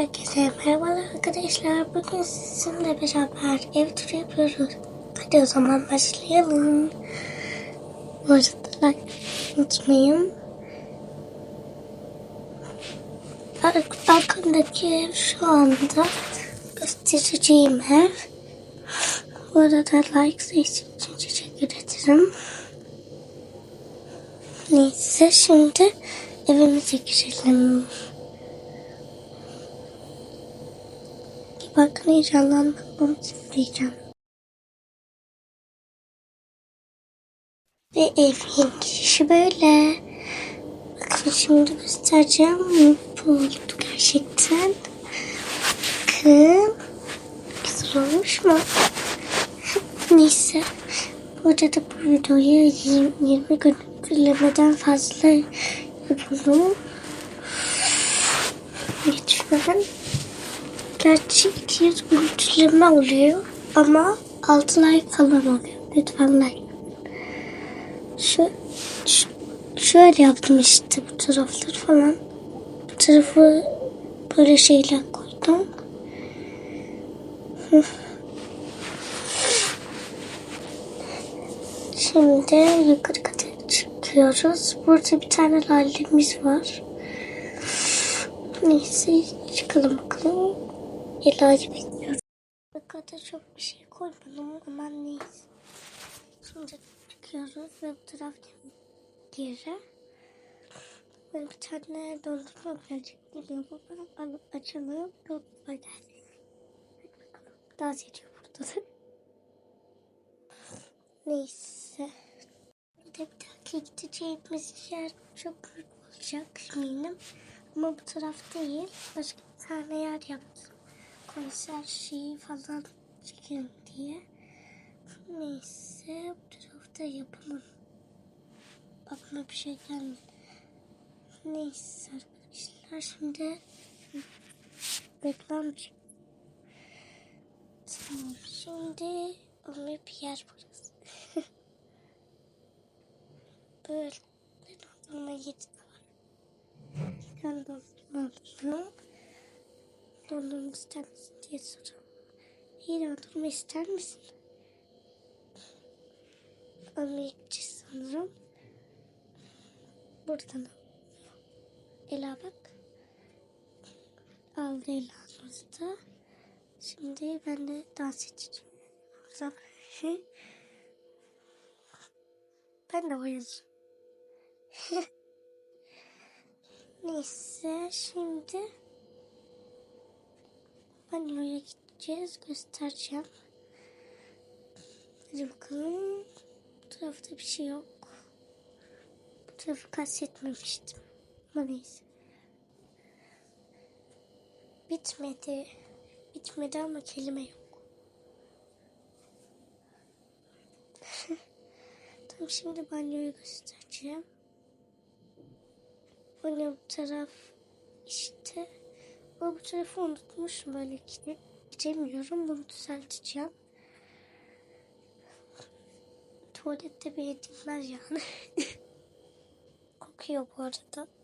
Herkese merhabalar arkadaşlar. Bugün sizinle beraber ev turu yapıyoruz. Hadi o zaman başlayalım. Bu arada like unutmayın. Ar- Arkamdaki ev şu anda göstereceğim ev. Bu arada like için teşekkür ederim. Neyse şimdi evimize girelim. Bakın heyecanlandım. Bunu tıklayacağım. Ve evin girişi böyle. Bakın şimdi göstereceğim. Bu oldu gerçekten. Bakın. Güzel olmuş mu? Neyse. Burada da bu videoyu 20, 20 görüntülemeden fazla yapalım. Lütfen. Gerçi 200 görüntüleme oluyor ama 6 like falan oluyor. Lütfen like. Şu, şöyle yaptım işte bu tarafları falan. Bu tarafı böyle şeyler koydum. Şimdi yukarı kata çıkıyoruz. Burada bir tane lalemiz var. Neyse çıkalım bakalım. İlacı bekliyoruz. Bu kadar çok bir şey koymadım ama neyse. Şimdi çıkıyoruz ve bu taraf diğeri. Böyle bir tane dondurma birazcık geliyor. Bu ben alıp böyle. Hadi bakalım. Daha seçiyor burada da. Neyse. Bir de bir dahaki gideceğimiz yer çok büyük olacak eminim. Ama bu taraf değil. Başka bir tane yer yaptım. Konser şeyi falan çekelim diye. Neyse bu tarafta yapalım. Aklıma bir şey gelmedi. Neyse arkadaşlar şimdi reklam Tamam şimdi öyle bir yer burası. Böyle dondurma yedi var. Ben dondurma aldım. Dondurma ister misin diye soruyorum. İyi dondurma ister misin? Gideceğiz sanırım. Buradan. Ela bak. Aldı Ela'mızı da. Şimdi ben de dans edeceğim. Ben de oyuncu. Neyse şimdi banyoya gideceğiz. Göstereceğim. Hadi bakalım. Bu tarafta bir şey yok. Bu tarafı kastetmemiştim. Ama neyse. Bitmedi. Bitmedi ama kelime yok. tamam şimdi banyoyu göstereceğim. Bu taraf işte. Ama bu tarafı unutmuşum böyle ki. Giremiyorum. Bunu düzelteceğim. Tuvalette bir edilmez yani. Kokuyor bu arada.